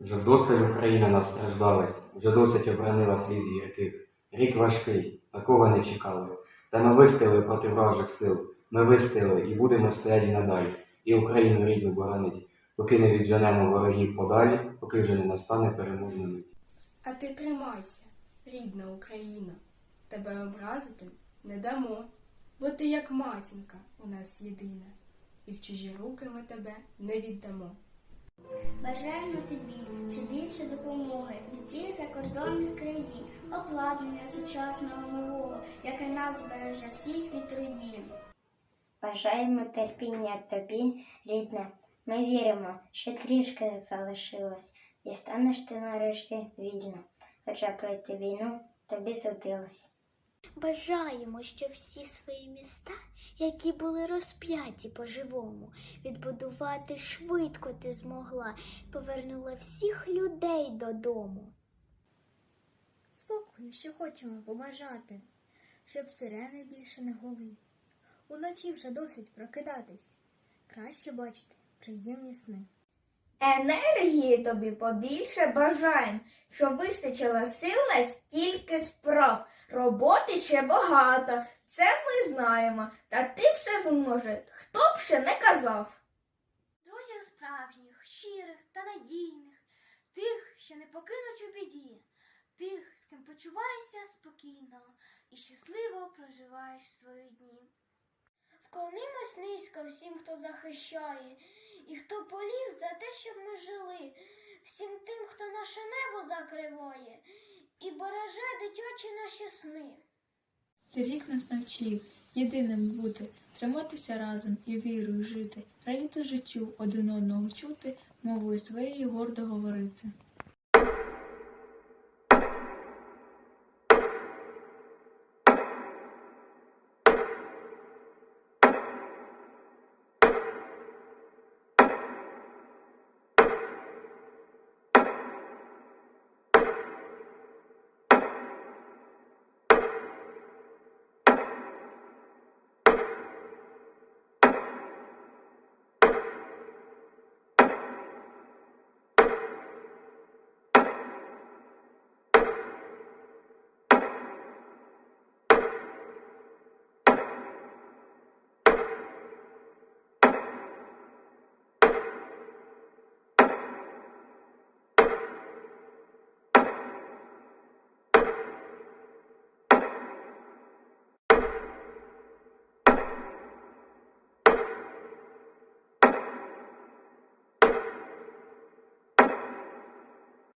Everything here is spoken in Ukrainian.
Вже вдосталь Україна настраждалась, вже досить обранила сліз гірких. Рік важкий, такого не чекали. Та ми вистояли проти вражих сил. Ми вистояли і будемо стояти надалі. І Україну рідну боронить, поки не відженемо ворогів подалі, поки вже не настане переможна мить. А ти тримайся, рідна Україна, тебе образити не дамо, бо ти як матінка у нас єдина, і в чужі руки ми тебе не віддамо. Бажаємо тобі ще більше допомоги від цих закордонних країн, обладнання сучасного нового, яке нас збереже всіх від трудів. Бажаємо терпіння тобі, рідне. Ми віримо, що трішки залишилось, і станеш ти нарешті вільна, хоча пройти війну тобі судилось. Бажаємо, щоб всі свої міста, які були розп'яті по-живому, відбудувати швидко ти змогла, повернула всіх людей додому. Спокою ще хочемо побажати, щоб сирени більше не гули. Уночі вже досить прокидатись. Краще бачити приємні сни. Енергії тобі побільше бажаєм, щоб вистачило сил на стільки справ. Роботи ще багато, це ми знаємо, та ти все зможеш, хто б ще не казав. Друзів справжніх, щирих та надійних, тих, що не покинуть у біді, тих, з ким почуваєшся спокійно і щасливо проживаєш свої дні. Вклонимось низько всім, хто захищає, і хто поліг за те, щоб ми жили, всім тим, хто наше небо закриває, і береже дитячі наші сни. Цей рік нас навчив єдиним бути, триматися разом і вірою жити, радіти життю, один одного чути, мовою своєю гордо говорити.